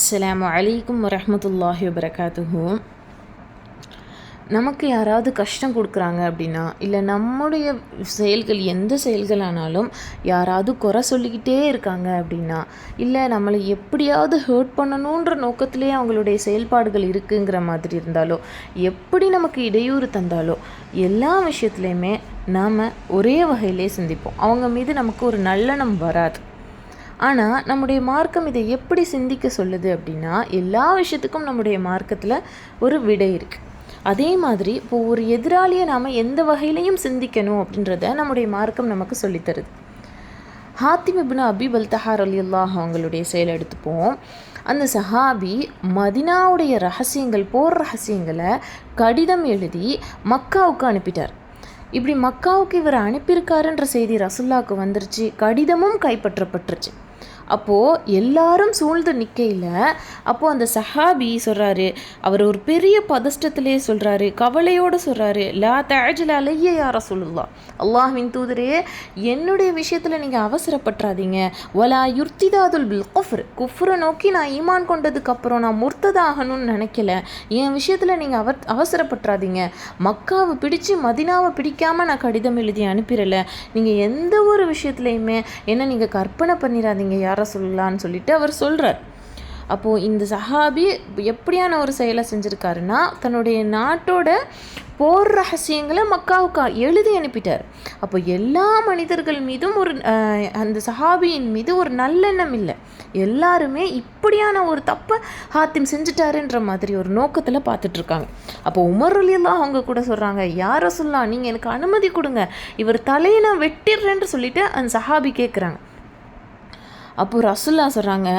அஸ்லாம் அலைக்கும் வரமத்துல்லாஹி வபரகாத்துஹு. நமக்கு யாராவது கஷ்டம் கொடுக்குறாங்க அப்படின்னா இல்லை நம்முடைய செயல்கள் எந்த செயல்களானாலும் யாராவது குறை சொல்லிக்கிட்டே இருக்காங்க அப்படின்னா இல்லை நம்மளை எப்படியாவது ஹேர்ட் பண்ணணுன்ற நோக்கத்திலே அவங்களுடைய செயல்பாடுகள் இருக்குங்கிற மாதிரி இருந்தாலோ எப்படி நமக்கு இடையூறு தந்தாலோ எல்லா விஷயத்துலையுமே நாம் ஒரே வகையிலே சிந்திப்போம். அவங்க மீது நமக்கு ஒரு நல்லெண்ணம் வராது. ஆனால் நம்முடைய மார்க்கம் இதை எப்படி சிந்திக்க சொல்லுது அப்படின்னா எல்லா விஷயத்துக்கும் நம்முடைய மார்க்கத்தில் ஒரு விடை இருக்குது அதே மாதிரி இப்போ ஒரு எதிராளியை நாம் எந்த வகையிலையும் சிந்திக்கணும் அப்படின்றத நம்முடைய மார்க்கம் நமக்கு சொல்லித்தருது ஹாத்திம் இப்னு அபிப் பல்தஹார் அலி அல்லாஹ் அவங்களுடைய செயல் எடுத்துப்போம். அந்த சஹாபி மதினாவுடைய ரகசியங்கள் போர் ரகசியங்களை கடிதம் எழுதி மக்காவுக்கு அனுப்பிட்டார். இப்படி மக்காவுக்கு இவர் அனுப்பியிருக்காருன்ற செய்தி ரசுல்லாவுக்கு வந்துருச்சு கடிதமும் கைப்பற்றப்பட்டுருச்சு. அப்போது எல்லாரும் சூழ்ந்து நிற்கையில் அப்போது அந்த சஹாபி சொல்கிறாரு அவர் ஒரு பெரிய பதஷ்டத்திலே சொல்கிறாரு கவலையோடு சொல்கிறாரு லா தஜல அலைய யார சொல்லலாம் அல்லாஹின் தூதரே என்னுடைய விஷயத்தில் நீங்கள் அவசரப்பட்டுறாதீங்க வலா யுர்த்திதாதுல் பில் குஃப்ர். குஃப்ரை நோக்கி நான் ஈமான் கொண்டதுக்கப்புறம் நான் முர்த்ததாகணும்னு நினைக்கல. என் விஷயத்தில் நீங்கள் அவர் அவசரப்பட்டுறாதீங்க மக்காவை பிடிச்சு மதினாவை பிடிக்காமல் நான் கடிதம் எழுதி அனுப்பிடலை நீங்கள் எந்த ஒரு விஷயத்துலையுமே என்ன நீங்கள் கற்பனை பண்ணிடாதீங்க யார சொல்லலான்னு சொல்லிட்டு அவர் சொல்கிறார் அப்போது இந்த சஹாபி எப்படியான ஒரு செயலை செஞ்சுருக்காருன்னா தன்னுடைய நாட்டோட போர் ரகசியங்களை மக்காவுக்கு எழுதி அனுப்பிட்டார். அப்போ எல்லா மனிதர்கள் மீதும் ஒரு அஹ், அந்த சஹாபியின் மீது ஒரு நல்லெண்ணம் இல்லை. எல்லாருமே இப்படியான ஒரு தப்பை ஹாத்திம் செஞ்சுட்டாருன்ற மாதிரி ஒரு நோக்கத்தில் பார்த்துட்ருக்காங்க. அப்போ உமர் அலியெல்லாம் அவங்க கூட சொல்கிறாங்க யாரை சொல்லலாம் நீங்கள் எனக்கு அனுமதி கொடுங்க. இவர் தலையை நான் வெட்டிடுறேன்னு சொல்லிட்டு அந்த சஹாபி கேட்குறாங்க அப்போது ரசுல்லா சொல்கிறாங்க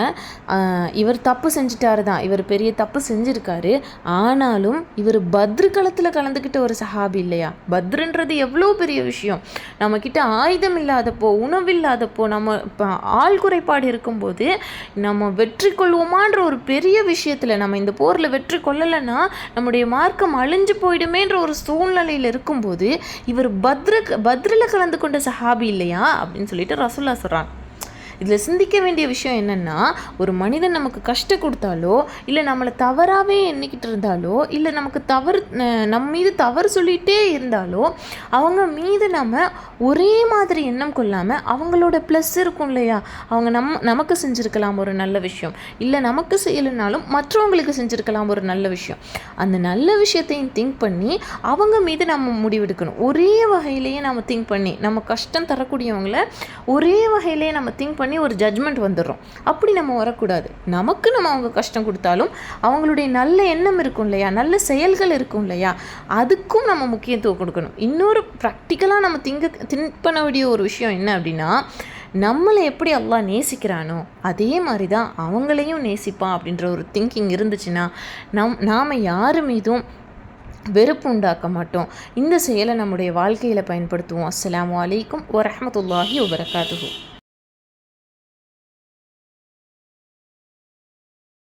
இவர் தப்பு செஞ்சிட்டாரு தான். இவர் பெரிய தப்பு செஞ்சுருக்காரு. ஆனாலும் இவர் பத்ரு களத்தில் கலந்துக்கிட்ட ஒரு சஹாபி இல்லையா? பத்ருன்றது எவ்வளோ பெரிய விஷயம். நம்மக்கிட்ட ஆயுதம் இல்லாதப்போ உணவில்லாதப்போ நம்ம இப்போ ஆள் குறைபாடு இருக்கும்போது நம்ம வெற்றி கொள்வோமான்ற ஒரு பெரிய விஷயத்தில் நம்ம இந்த போரில் வெற்றி கொள்ளலைன்னா நம்முடைய மார்க்கம் அழிஞ்சு போயிடுமேன்ற ஒரு சூழ்நிலையில் இருக்கும்போது இவர் பத்ரு பத்ரில் கலந்து கொண்ட சஹாபி இல்லையா? அப்படின்னு சொல்லிட்டு ரசுல்லா சொல்கிறாங்க இதில் சிந்திக்க வேண்டிய விஷயம் என்னென்னா ஒரு மனிதன் நமக்கு கஷ்டம் கொடுத்தாலோ இல்லை நம்மளை தவறாகவே எண்ணிக்கிட்டு இருந்தாலோ இல்லை நமக்கு தவறு நம்ம மீது தவறு சொல்லிகிட்டே இருந்தாலோ அவங்க மீது நம்ம ஒரே மாதிரி எண்ணம் கொள்ளாமல் அவங்களோட ப்ளஸ் இருக்கும் இல்லையா? அவங்க நம் நமக்கு செஞ்சுருக்கலாம் ஒரு நல்ல விஷயம். இல்லை நமக்கு செய்யலைனாலும் மற்றவங்களுக்கு செஞ்சுருக்கலாம் ஒரு நல்ல விஷயம். அந்த நல்ல விஷயத்தையும் திங்க் பண்ணி அவங்க மீது நம்ம முடிவெடுக்கணும். ஒரே வகையிலேயே நம்ம திங்க் பண்ணி நம்ம கஷ்டம் தரக்கூடியவங்கள ஒரே வகையிலேயே நம்ம திங்க் பண்ணி ஒரு ஜட்ஜ்மெண்ட் வந்துடுறோம். அப்படி நம்ம வரக்கூடாது. நமக்கு நம்ம அவங்க கஷ்டம் கொடுத்தாலும் அவங்களுடைய நல்ல எண்ணம் இருக்கும் இல்லையா? நல்ல செயல்கள் இருக்கும் இல்லையா? அதுக்கும் நம்ம முக்கியத்துவம் கொடுக்கணும். இன்னொரு ப்ராக்டிக்கலாக நம்ம திங்க திங்க் பண்ண வேண்டிய ஒரு விஷயம் என்ன அப்படின்னா நம்மளை எப்படி அல்லாஹ் நேசிக்கிறானோ அதே மாதிரி தான் அவங்களையும் நேசிப்பான் அப்படின்ற ஒரு திங்கிங் இருந்துச்சுன்னா நம் நாம் யார் மீதும் வெறுப்பு உண்டாக்க மாட்டோம். இந்த செயலை நம்முடைய வாழ்க்கையில் பயன்படுத்துவோம். அஸ்லாம் அலைக்கும் வரமத்துல்லாஹி வபரகாத்துஹு.